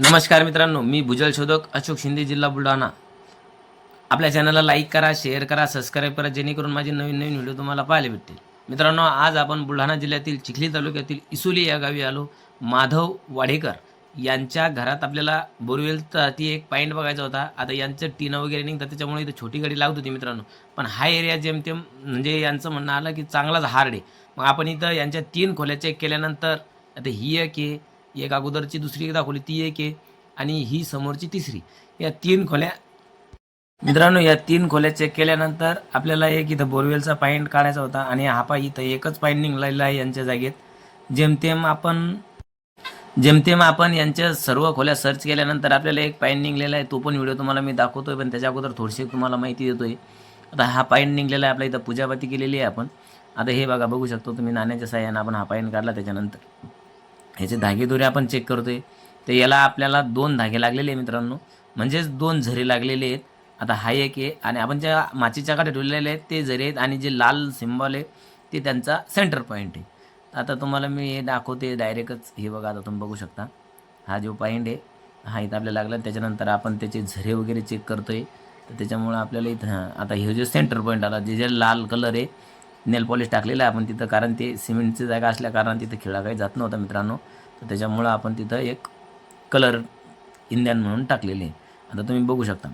नमस्कार मित्रांनो मी भुजल शोधक अशोक शिंदे जिल्हा बुलढाणा. आपल्या चॅनलला लाईक करा शेअर करा सबस्क्राईब करा जेणेकरून माझे नवीन नवीन व्हिडिओ तुम्हाला पाहायला भेटतील. मित्रांनो आज आपण बुलढाणा जिल्ह्यातील चिखली तालुक्यातील इसुली या गावी आलो. माधव वाढेकर यांच्या घरात आपल्याला बोरवेलचा ती एक पॉईंट बघायचा होता. आता यांचं टीनं वगैरे निघतात त्याच्यामुळे इथं छोटी गाडी लागत होती मित्रांनो. पण हा एरिया जेमतेम म्हणजे यांचं म्हणणं आलं की चांगलाच हार्ड आहे. मग आपण इथं यांच्या तीन खोल्या चेक केल्यानंतर आता ही एक आहे एक अगोदरची दुसरी एक दाखवली ती एक आहे आणि ही समोरची तिसरी. या तीन खोल्या मित्रांनो या तीन खोल्या चेक केल्यानंतर आपल्याला एक इथं बोरवेलचा पॉईंट काढायचा होता आणि हा पा इथं एकच पॉईंट निघालेला आहे यांच्या जागेत. जेमतेम आपण जेमतेम आपण यांच्या सर्व खोल्या सर्च केल्यानंतर आपल्याला एक पॉईंट निघलेला आहे तो पण व्हिडिओ तुम्हाला मी दाखवतोय पण त्याच्या अगोदर थोडीशी तुम्हाला माहिती देतोय. आता हा पॉईंट निघलेला आहे आपल्या इथं पूजापाती केलेली आहे आपण. आता हे बघा बघू शकतो तुम्ही नाण्याच्या साह्यानं आपण हा पॉईंट काढला त्याच्यानंतर. ह्याचे धागेदोरे आपण चेक करतोय. तर याला आपल्याला दोन धागे लागलेले आहे मित्रांनो. म्हणजेच दोन झरे लागलेले आहेत. आता हा एक आहे आणि आपण ज्या माचीच्या काठे ठेवलेले आहेत ते झरे आहेत आणि जे लाल सिम्बॉल आहे ते त्यांचा सेंटर पॉईंट आहे. आता तुम्हाला मी हे दाखवते डायरेक्टच हे बघा आता तुम्ही बघू शकता. हा जो पॉईंट आहे हा इथं आपल्याला लागला. त्याच्यानंतर आपण त्याचे झरे वगैरे चेक करतोय. तर त्याच्यामुळं आपल्याला इथं आता हे जे सेंटर पॉईंट आला जे जे लाल कलर आहे नेल पॉलिश टाकलेलं आहे आपण तिथं कारण ते सिमेंटची जागा असल्या कारण तिथं खेळा काही जात नव्हता मित्रांनो. तर त्याच्यामुळं आपण तिथं एक कलर इंधन म्हणून टाकलेले आहे. आता तुम्ही बघू शकता.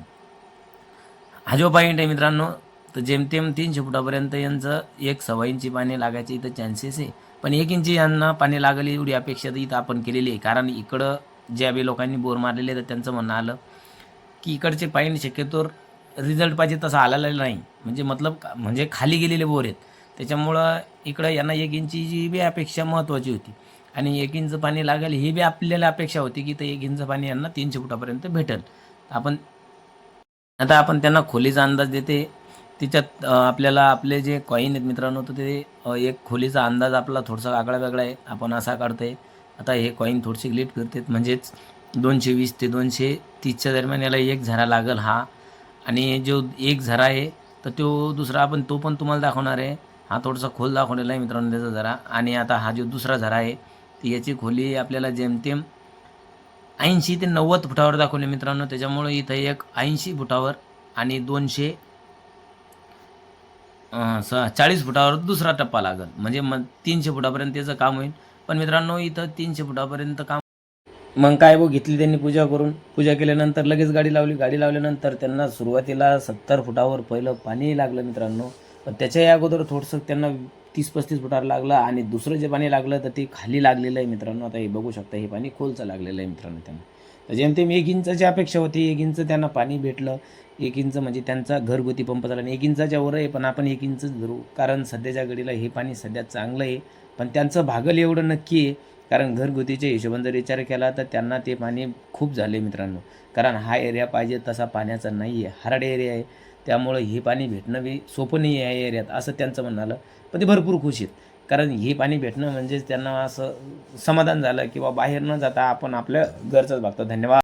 हा जो पॉईंट आहे मित्रांनो तर जेमतेम तीनशे फुटापर्यंत यांचं एक सव्वा इंची पाणी लागायचे इथं चान्सेस आहे. पण एक इंची यांना पाणी लागली एवढी अपेक्षा तर इथं आपण केलेली आहे. कारण इकडं ज्या बी लोकांनी बोर मारलेले तर त्यांचं म्हणणं आलं की इकडचे पाईन शक्यतो रिझल्ट पाहिजे तसा आलेला नाही. म्हणजे मतलब का- म्हणजे खाली गेलेले बोर आहेत. त्याच्यामुळं इकडं यांना एक इंचीची बी अपेक्षा महत्त्वाची होती. आणि एक इंच पाणी लागेल ही बी आपल्याला अपेक्षा होती की ते एक इंच पाणी यांना तीनशे फुटापर्यंत भेटेल. आपण आता आपण त्यांना खोलीचा अंदाज देते. तिच्यात आपल्याला आपले जे कॉईन आहेत मित्रांनो तर ते एक खोलीचा अंदाज आपला थोडासा आगळा वेगळा आहे. आपण असा काढतोय. आता हे कॉईन थोडीशी ग्लिट फिरतात म्हणजेच दोनशे वीस ते दोनशे तीसच्या दरम्यान याला एक झरा लागेल हा. आणि जो एक झरा आहे तर तो दुसरा आपण तो पण तुम्हाला दाखवणार आहे. हा थोडासा खोल दाखवलेला आहे मित्रांनो त्याचा झरा आणि आता हा जो दुसरा झरा आहे ती याची खोली आपल्याला जेमतेम ऐंशी ते नव्वद फुटावर दाखवले मित्रांनो. त्याच्यामुळं इथं एक ऐंशी फुटावर आणि दोनशे स चाळीस फुटावर दुसरा टप्पा लागल. म्हणजे मग तीनशे फुटापर्यंत त्याचं काम होईल. पण मित्रांनो इथं तीनशे फुटापर्यंत काम मग काय बघ घेतली त्यांनी पूजा करून. पूजा केल्यानंतर लगेच गाडी लावली. गाडी लावल्यानंतर त्यांना सुरुवातीला सत्तर फुटावर पहिलं पाणी लागलं मित्रांनो. पण त्याच्याही अगोदर थोडंसं त्यांना तीस पस्तीस फुटार लागलं आणि दुसरं जे पाणी लागलं तर ते खाली लागलेलं आहे मित्रांनो. आता हे बघू शकता हे पाणी खोलचं लागलेलं आहे मित्रांनो त्यांना. तर जेमतेम एक इंचाची अपेक्षा होती एक इंच त्यांना पाणी भेटलं एक इंच म्हणजे त्यांचा घरगुती पंप झाला आणि एक इंचाच्या वर आहे पण आपण एक इंच धरू. कारण सध्याच्या घडीला हे पाणी सध्या चांगलं आहे पण त्यांचं भागल एवढं नक्की आहे कारण घरगुतीच्या हिशोबाने जर विचार केला तर त्यांना ते पाणी खूप झाले मित्रांनो. कारण हा एरिया पाहिजे तसा पाण्याचा नाही आहे हार्ड एरिया आहे. त्यामुळं हे पाणी भेटणं बी सोपं नाही आहे या एरियात असं त्यांचं म्हणणं आलं. पण ते भरपूर खुश आहेत. कारण हे पाणी भेटणं म्हणजेच त्यांना असं समाधान झालं किंवा बाहेर न जाता आपण आपल्या घरचंच बघतो. धन्यवाद.